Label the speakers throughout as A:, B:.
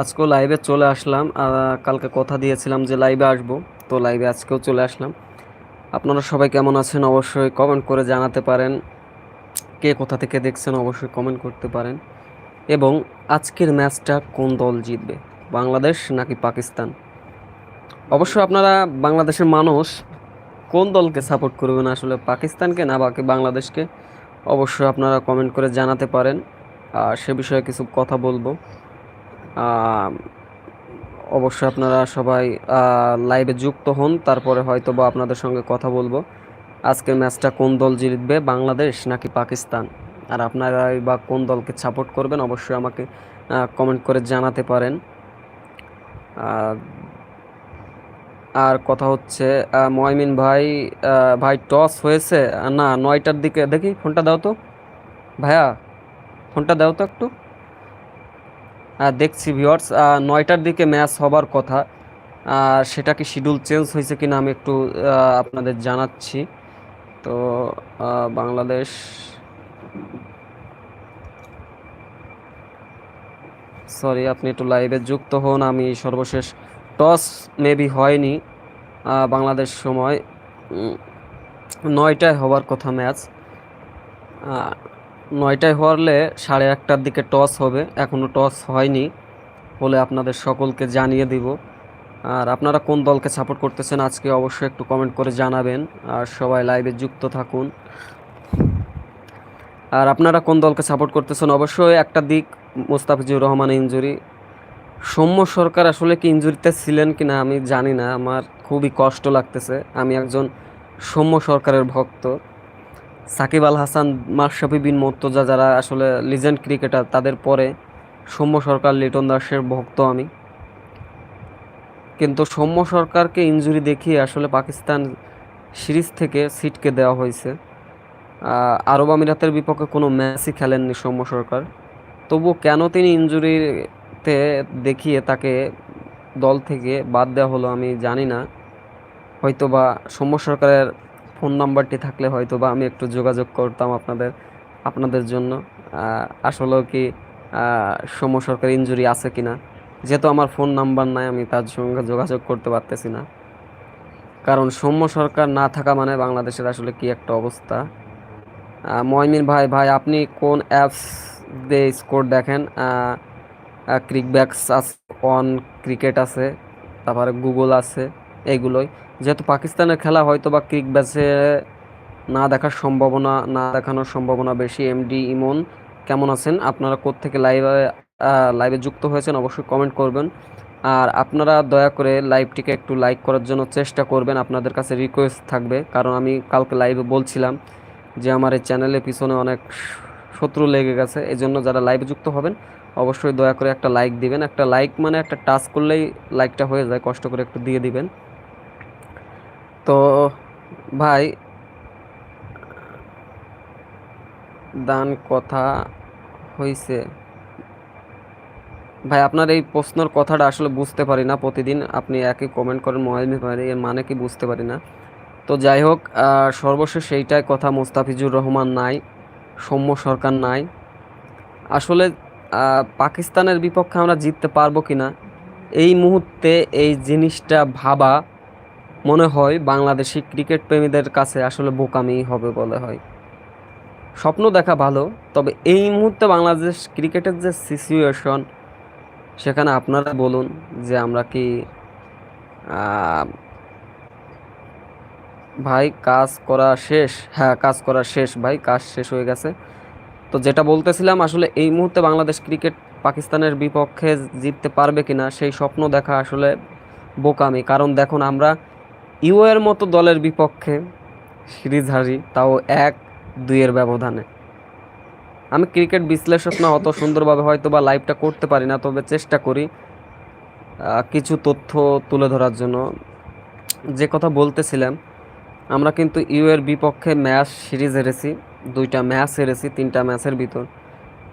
A: আজকেও লাইভে চলে আসলাম। কালকে কথা দিয়েছিলাম যে লাইভে আসব। তো লাইভে আজকেও চলে আসলাম। আপনারা সবাই কেমন আছেন? অবশ্যই কমেন্ট করে জানাতে পারেন। কে কোথা থেকে দেখছেন অবশ্যই কমেন্ট করতে পারেন। এবং আজকের ম্যাচটা কোন দল জিতবে? বাংলাদেশ নাকি পাকিস্তান? অবশ্যই আপনারা বাংলাদেশের মানুষ কোন দলকে সাপোর্ট করবেন আসলে? পাকিস্তানকে না বাকি বাংলাদেশকে? অবশ্যই আপনারা কমেন্ট করে জানাতে পারেন। আর সে বিষয়ে কিছু কথা বলব। অবশ্যই আপনারা সবাই লাইভে যুক্ত হন, তারপরে হয়তো বা আপনাদের সঙ্গে কথা বলব। আজকের ম্যাচটা কোন দল জিতবে, বাংলাদেশ নাকি পাকিস্তান? আর আপনারাই বা কোন দলকে সাপোর্ট করবেন, অবশ্যই আমাকে কমেন্ট করে জানাতে পারেন। আর কথা হচ্ছে ময়মিন ভাই ভাই টস হয়েছে। না, নয়টার দিকে, দেখি ফোনটা দাও তো। ভাইয়া ফোনটা দাও তো একটু। দেখছি ভিউয়ার্স নয়টার দিকে ম্যাচ হবার কথা। সেটা কি শিডিউল চেঞ্জ হয়েছে কিনা আমি একটু আপনাদের জানাচ্ছি। তো বাংলাদেশ সরি আপনি একটু লাইভে যুক্ত হন, আমি সর্বশেষ টস মেবি হয়নি বাংলাদেশ সময়। নয়টায় হবার কথা ম্যাচ নয়টায় হলে সাড়ে একটার দিকে টস হবে। এখনও টস হয়নি বলে আপনাদের সকলকে জানিয়ে দিব। আর আপনারা কোন দলকে সাপোর্ট করতেছেন আজকে অবশ্যই একটু কমেন্ট করে জানাবেন। আর সবাই লাইভে যুক্ত থাকুন। আর আপনারা কোন দলকে সাপোর্ট করতেছেন? অবশ্যই একটা দিক, মোস্তাফিজুর রহমান ইঞ্জুরি সৌম্য সরকার আসলে কি ইঞ্জুরিতে ছিলেন কিনা আমি জানি না। আমার খুবই কষ্ট লাগতেছে। আমি একজন সৌম্য সরকারের ভক্ত। সাকিব আল হাসান মাশরাফি বিন মর্তজা যারা আসলে লিজেন্ড ক্রিকেটার তাদের পরে সৌম্য সরকার, লিটন দাসের ভক্ত আমি। কিন্তু সৌম্য সরকারকে ইনজুরি দেখিয়ে আসলে পাকিস্তান সিরিজ থেকে সিটকে দেওয়া হয়েছে। আরব আমিরাতের বিপক্ষে কোনো ম্যাচই খেলেননি সৌম্য সরকার। তবু কেন তিনি ইনজুরিতে দেখিয়ে তাকে দল থেকে বাদ দেওয়া হলো আমি জানি না। হয়তো বা সৌম্য সরকারের ফোন নাম্বারটি থাকলে হয়তো বা আমি একটু যোগাযোগ করতাম আপনাদের আপনাদের জন্য। আসলেও কি সৌম্য সরকার ইনজুরি আছে কিনা? যেহেতু আমার ফোন নাম্বার নাই, আমি তার সঙ্গে যোগাযোগ করতে পারতেছি না। কারণ সৌম্য সরকার না থাকা মানে বাংলাদেশের আসলে কি একটা অবস্থা। ময়মিন ভাই ভাই, আপনি কোন অ্যাপস দিয়ে স্কোর দেখেন? ক্রিকব্যাক্স আছে অন ক্রিকেট আছে, তারপরে গুগল আছে এইগুলোই যেহেতু পাকিস্তানের খেলা হয়তো বা ক্রিকব্যাচে না দেখার সম্ভাবনা, না দেখানোর সম্ভাবনা বেশি। এমডি ইমন, কেমন আছেন? আপনারা কোত্থেকে লাইভে লাইভে যুক্ত হয়েছেন অবশ্যই কমেন্ট করবেন। আর আপনারা দয়া করে লাইভটিকে একটু লাইক করার জন্য চেষ্টা করবেন। আপনাদের কাছে রিকোয়েস্ট থাকবে। কারণ আমি কালকে লাইভে বলছিলাম যে আমার এই চ্যানেলের পিছনে অনেক শত্রু লেগে গেছে। এই জন্য যারা লাইভে যুক্ত হবেন, অবশ্যই দয়া করে একটা লাইক দিবেন। একটা লাইক মানে একটা টাচ করলেই লাইকটা হয়ে যায়। কষ্ট করে একটু দিয়ে দিবেন। তো ভাই, দান কথা হইছে। ভাই, আপনার এই প্রশ্নের কথাটা আসলে বুঝতে পারি না প্রতিদিন। আপনি একই কমেন্ট করেন মহেলমি ভাই এর মানে কি বুঝতে পারি না। তো যাই হোক সর্বশেষ এইটাই কথা, মোস্তাফিজুর রহমান নাই, সৌম্য সরকার নাই। আসলে পাকিস্তানের বিপক্ষে আমরা জিততে পারব কিনা? এই মুহূর্তে এই জিনিসটা ভাবা মনে হয় বাংলাদেশি ক্রিকেট প্রেমীদের কাছে আসলে বোকামি হবে বলে হয়। স্বপ্ন দেখা ভালো, তবে এই মুহূর্তে বাংলাদেশ ক্রিকেটের যে সিচুয়েশন সেখানে আপনারা বলুন যে আমরা কি ভাই কাজ করা শেষ? হ্যাঁ কাজ করা শেষ, ভাই, কাজ শেষ হয়ে গেছে। তো যেটা বলতেছিলাম, আসলে এই মুহূর্তে বাংলাদেশ ক্রিকেট পাকিস্তানের বিপক্ষে জিততে পারবে কিনা, সেই স্বপ্ন দেখা আসলে বোকামি। কারণ দেখুন, আমরা ইউ এর মতো দলের বিপক্ষে সিরিজ হারি তাও এক দুইয়ের ব্যবধানে। আমি ক্রিকেট বিশ্লেষক না অত সুন্দরভাবে হয়তো বা লাইভটা করতে পারি না তবে চেষ্টা করি কিছু তথ্য তুলে ধরার জন্য। যে কথা বলতেছিলাম আমরা কিন্তু ইউ এর বিপক্ষে ম্যাচ সিরিজ হেরেছি দুইটা ম্যাচ হেরেছি তিনটা ম্যাচের ভিতর।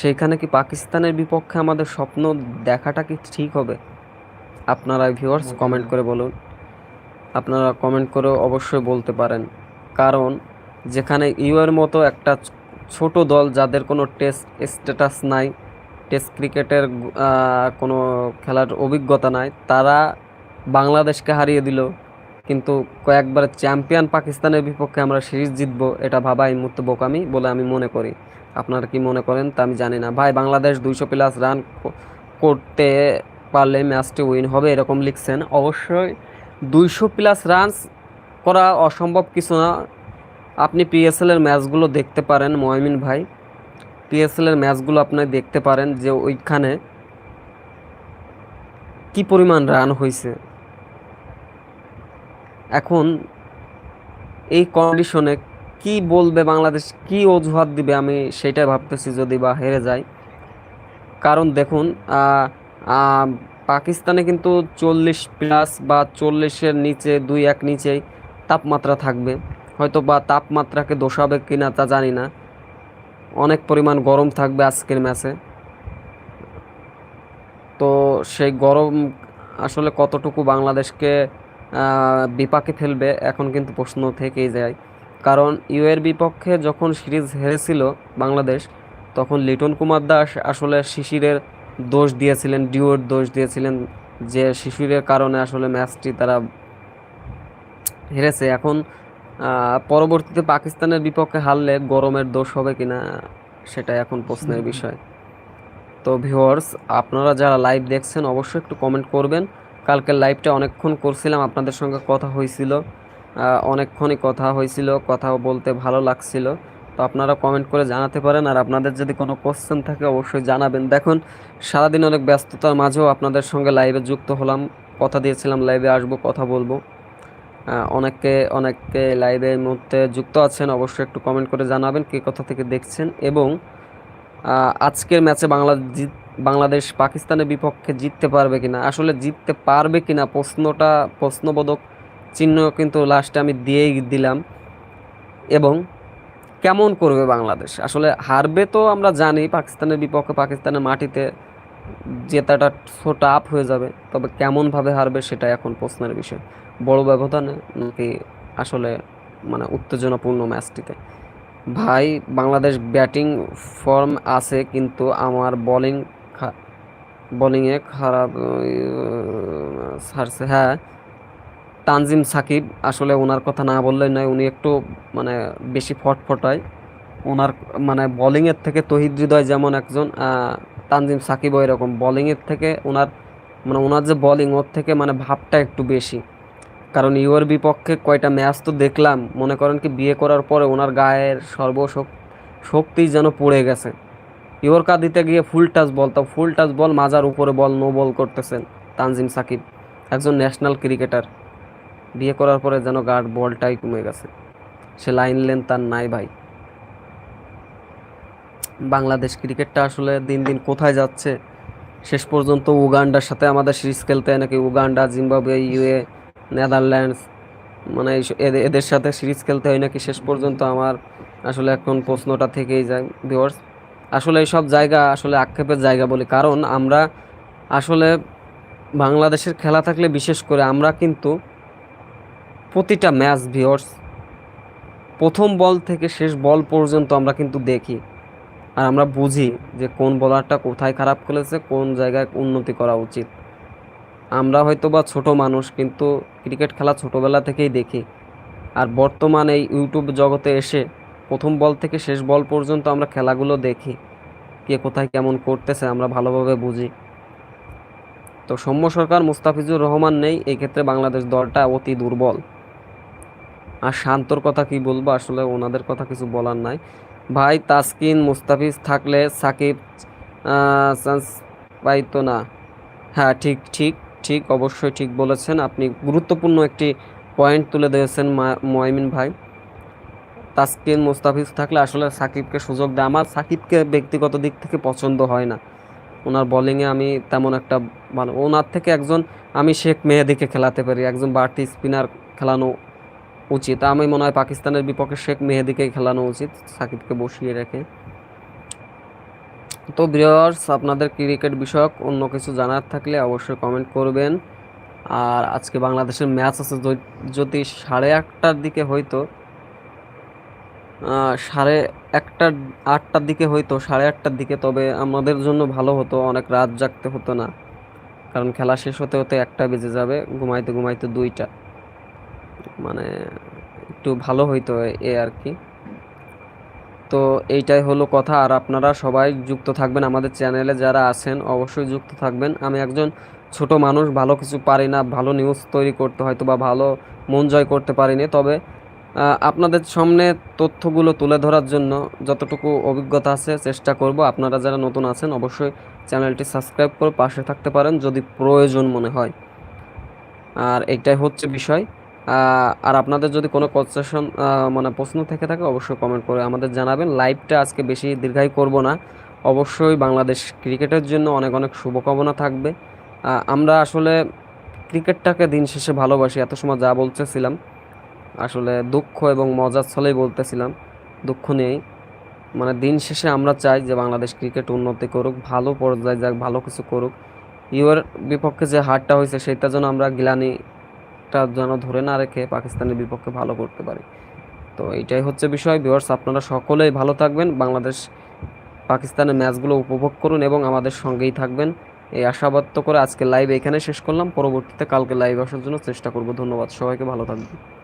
A: সেইখানে কি পাকিস্তানের বিপক্ষে আমাদের স্বপ্ন দেখাটা কি ঠিক হবে? আপনারা ভিউয়ার্স কমেন্ট করে বলুন। আপনারা কমেন্ট করে অবশ্যই বলতে পারেন। কারণ, যেখানে ইউয়ের মতো একটা ছোট দল যাদের কোনো টেস্ট স্ট্যাটাস নাই টেস্ট ক্রিকেটের কোনো খেলার অভিজ্ঞতা নাই, তারা বাংলাদেশকে হারিয়ে দিল। কিন্তু কয়েকবার চ্যাম্পিয়ন পাকিস্তানের বিপক্ষে আমরা সিরিজ জিতবো, এটা ভাবা এই মুহূর্তে বোকামি বলে আমি মনে করি। আপনারা কি মনে করেন তা আমি জানি না। ভাই, বাংলাদেশ দুইশো প্লাস রান করতে পারলে ম্যাচটি উইন হবে এরকম লিখছেন। অবশ্যই দুইশো প্লাস রানস করা অসম্ভব কিছু না। আপনি পিএসএল এর ম্যাচগুলো দেখতে পারেন, ময়মিন ভাই। পিএসএল এর ম্যাচগুলো আপনি দেখতে পারেন যে ওইখানে কি পরিমাণ রান হয়েছে এখন এই কন্ডিশনে কি বলবে বাংলাদেশ, কি অজুহাত দিবে আমি সেটাই ভাবতেছি যদি বা হেরে যায়। কারণ দেখুন পাকিস্তানে কিন্তু চল্লিশ প্লাস বা চল্লিশের নিচে, দুই এক নিচেই তাপমাত্রা থাকবে। হয়তো বা তাপমাত্রাকে দোষাবে কি না তা জানি না। অনেক পরিমাণ গরম থাকবে আজকের ম্যাচে। তো সেই গরম আসলে কতটুকু বাংলাদেশকে বিপাকে ফেলবে, এখন কিন্তু প্রশ্ন থেকেই যায়। কারণ ইউএর বিপক্ষে যখন সিরিজ হেরেছিল বাংলাদেশ, তখন লিটন কুমার দাস আসলে শিশিরের দোষ দিয়েছিলেন ডিওর দোষ দিয়েছিলেন যে শিশিরের কারণে আসলে ম্যাচটি তারা হেরেছে। এখন পরবর্তীতে পাকিস্তানের বিপক্ষে হারলে গরমের দোষ হবে কিনা সেটা এখন প্রশ্নের বিষয়। তো ভিউয়ার্স আপনারা যারা লাইভ দেখছেন অবশ্যই একটু কমেন্ট করবেন। কালকের লাইভটা অনেকক্ষণ করছিলাম আপনাদের সঙ্গে কথা হয়েছিল। অনেকক্ষণই কথা হয়েছিল কথা বলতে ভালো লাগছিল। তো আপনারা কমেন্ট করে জানাতে পারেন। আর আপনাদের যদি কোনো কোশ্চেন থাকে, অবশ্যই জানাবেন। দেখুন, সারাদিন অনেক ব্যস্ততার মাঝেও আপনাদের সঙ্গে লাইভে যুক্ত হলাম। কথা দিয়েছিলাম লাইভে আসব, কথা বলব। অনেকে অনেকে লাইভের মধ্যে যুক্ত আছেন, অবশ্যই একটু কমেন্ট করে জানাবেন কে কোথা থেকে দেখছেন। এবং আজকের ম্যাচে বাংলা জিত বাংলাদেশ পাকিস্তানের বিপক্ষে জিততে পারবে কিনা, আসলে জিততে পারবে কিনা, প্রশ্নটা প্রশ্নবোধক চিহ্ন কিন্তু লাস্টে আমি দিয়েই দিলাম। এবং কেমন করবে বাংলাদেশ? আসলে হারবে তো আমরা জানি, পাকিস্তানের বিপক্ষে পাকিস্তানের মাটিতে জেতাটা সো আপ হয়ে যাবে, তবে কেমনভাবে হারবে সেটা এখন প্রশ্নের বিষয়। বড় ব্যবধানে নাকি আসলে মানে উত্তেজনাপূর্ণ ম্যাচটিতে। ভাই, বাংলাদেশ ব্যাটিং ফর্ম আছে, কিন্তু আমার বোলিং বোলিংয়ে খারাপ ছাড়ছে। হ্যাঁ তানজিম সাকিব আসলে ওনার কথা না বললেই নয়, উনি একটু মানে বেশি ফটফটায়। ওনার মানে বোলিংয়ের থেকে তহিদ হৃদয় যেমন একজন তানজিম সাকিবও এরকম। বোলিংয়ের থেকে ওনার মানে ওনার যে বোলিং, ওর থেকে মানে ভাবটা একটু বেশি। কারণ ইউর বিপক্ষে কয়টা ম্যাচ তো দেখলাম, মনে করেন কি বিয়ে করার পরে ওনার গায়ের সর্বশক শক্তি যেন পড়ে গেছে। ইয়র্কার দিতে গিয়ে ফুল টাচ বল তাও ফুল টাচ বল মাজার উপরে বল, নো বল করতেছেন তানজিম সাকিব, একজন ন্যাশনাল ক্রিকেটার। বিয়ে করার পরে যেন গার্ড বলটাই কমে গেছে। সে লাইন লেন তার নাই ভাই। বাংলাদেশ ক্রিকেটটা আসলে দিন দিন কোথায় যাচ্ছে, শেষ পর্যন্ত উগান্ডার সাথে আমাদের সিরিজ খেলতে হয় নাকি উগান্ডা, জিম্বাবুয়ে, ইউএ, নেদারল্যান্ডস মানে এদের সাথে সিরিজ খেলতে হয় নাকি শেষ পর্যন্ত আমার আসলে এখন প্রশ্নটা থেকেই যায় ভিউয়ার্স আসলে এইসব জায়গা আসলে আক্ষেপের জায়গা বলি, কারণ আমরা আসলে বাংলাদেশের খেলা থাকলে বিশেষ করে আমরা কিন্তু প্রতিটা ম্যাচ ভিওর্স প্রথম বল থেকে শেষ বল পর্যন্ত আমরা কিন্তু দেখি। আর আমরা বুঝি যে কোন বলারটা কোথায় খারাপ খেলেছে, কোন জায়গায় উন্নতি করা উচিত। আমরা হয়তো বা ছোট মানুষ, কিন্তু ক্রিকেট খেলা ছোটোবেলা থেকেই দেখি। আর বর্তমান এই ইউটিউব জগতে এসে প্রথম বল থেকে শেষ বল পর্যন্ত আমরা খেলাগুলো দেখি। কে কোথায় কেমন করতেছে, আমরা ভালোভাবে বুঝি। তো সৌম্য সরকার, মুস্তাফিজুর রহমান নেই এই ক্ষেত্রে বাংলাদেশ দলটা অতি দুর্বল। আর শান্তর কথা কি বলব? আসলে ওনাদের কথা কিছু বলার নাই। ভাই, তাসকিন, মুস্তাফিজ থাকলে সাকিব চান্স পাইতো না। হ্যাঁ ঠিক ঠিক ঠিক, অবশ্যই ঠিক বলেছেন। আপনি গুরুত্বপূর্ণ একটি পয়েন্ট তুলে দিয়েছেন ময়মিন ভাই। তাসকিন, মুস্তাফিজ থাকলে আসলে সাকিবকে সুযোগ দেয়। আমার সাকিবকে ব্যক্তিগত দিক থেকে পছন্দ হয় না। ওনার বোলিংয়ে আমি তেমন একটা ভালো, ওনার থেকে একজন আমি শেখ মেহেদিকে খেলাতে পারি। একজন বাড়তি স্পিনার খেলানো উচিত। আমি মনে হয় পাকিস্তানের বিপক্ষে শেখ মেহেদিকেই খেলানো উচিত, সাকিবকে বসিয়ে রেখে। তো ভিউয়ার্স আপনাদের ক্রিকেট বিষয়ক অন্য কিছু জানার থাকলে অবশ্যই কমেন্ট করবেন। আর আজকে বাংলাদেশের ম্যাচ আছে যদি সাড়ে আটটার দিকে হয়তো সাড়ে একটা, আটটার দিকে হইতো, সাড়ে আটটার দিকে, তবে আমাদের জন্য ভালো হতো, অনেক রাত জাগতে হতো না। কারণ খেলা শেষ হতে হতে একটা বেজে যাবে, ঘুমাইতে ঘুমাইতে দুইটা। মানে একটু ভালো হইতো এ আর কি। তো এইটাই হলো কথা। আর আপনারা সবাই যুক্ত থাকবেন আমাদের চ্যানেলে যারা আছেন, অবশ্যই যুক্ত থাকবেন। আমি একজন ছোট মানুষ, ভালো কিছু পারি না, ভালো নিউজ তৈরি করতে হয়তো বা ভালো মন জয় করতে পারিনি। তবে আপনাদের সামনে তথ্যগুলো তুলে ধরার জন্য যতটুকু অভিজ্ঞতা আছে চেষ্টা করব। আপনারা যারা নতুন আছেন, অবশ্যই চ্যানেলটি সাবস্ক্রাইব করে পাশে থাকতে পারেন যদি প্রয়োজন মনে হয়। আর এইটাই হচ্ছে বিষয়। আর আপনাদের যদি কোনো কোশ্চেশন মানে প্রশ্ন থেকে থাকে, অবশ্যই কমেন্ট করে আমাদের জানাবেন। লাইভটা আজকে বেশি দীর্ঘায়ী করব না। অবশ্যই বাংলাদেশ ক্রিকেটের জন্য অনেক অনেক শুভকামনা থাকবে। আমরা আসলে ক্রিকেটটাকে দিন শেষে ভালোবাসি। এত সময় যা বলতেছিলাম, আসলে দুঃখ এবং মজার ছলেই বলতেছিলাম, দুঃখ নেই মানে দিন শেষে আমরা চাই যে বাংলাদেশ ক্রিকেট উন্নতি করুক, ভালো পর্যায়ে যাক, ভালো কিছু করুক। ইউর বিপক্ষে যে হারটা হয়েছে, সেটা যেন আমরা গ্লানিটা যেন ধরে না রেখে পাকিস্তানের বিপক্ষে ভালো করতে পারি। তো এইটাই হচ্ছে বিষয়। ভিওয়ার্স আপনারা সকলেই ভালো থাকবেন। বাংলাদেশ, পাকিস্তানের ম্যাচগুলো উপভোগ করুন এবং আমাদের সঙ্গেই থাকবেন। এই আশাবাদ করে আজকে লাইভ এখানে শেষ করলাম। পরবর্তীতে কালকে লাইভ আসার জন্য চেষ্টা করব। ধন্যবাদ। সবাইকে ভালো থাকবেন।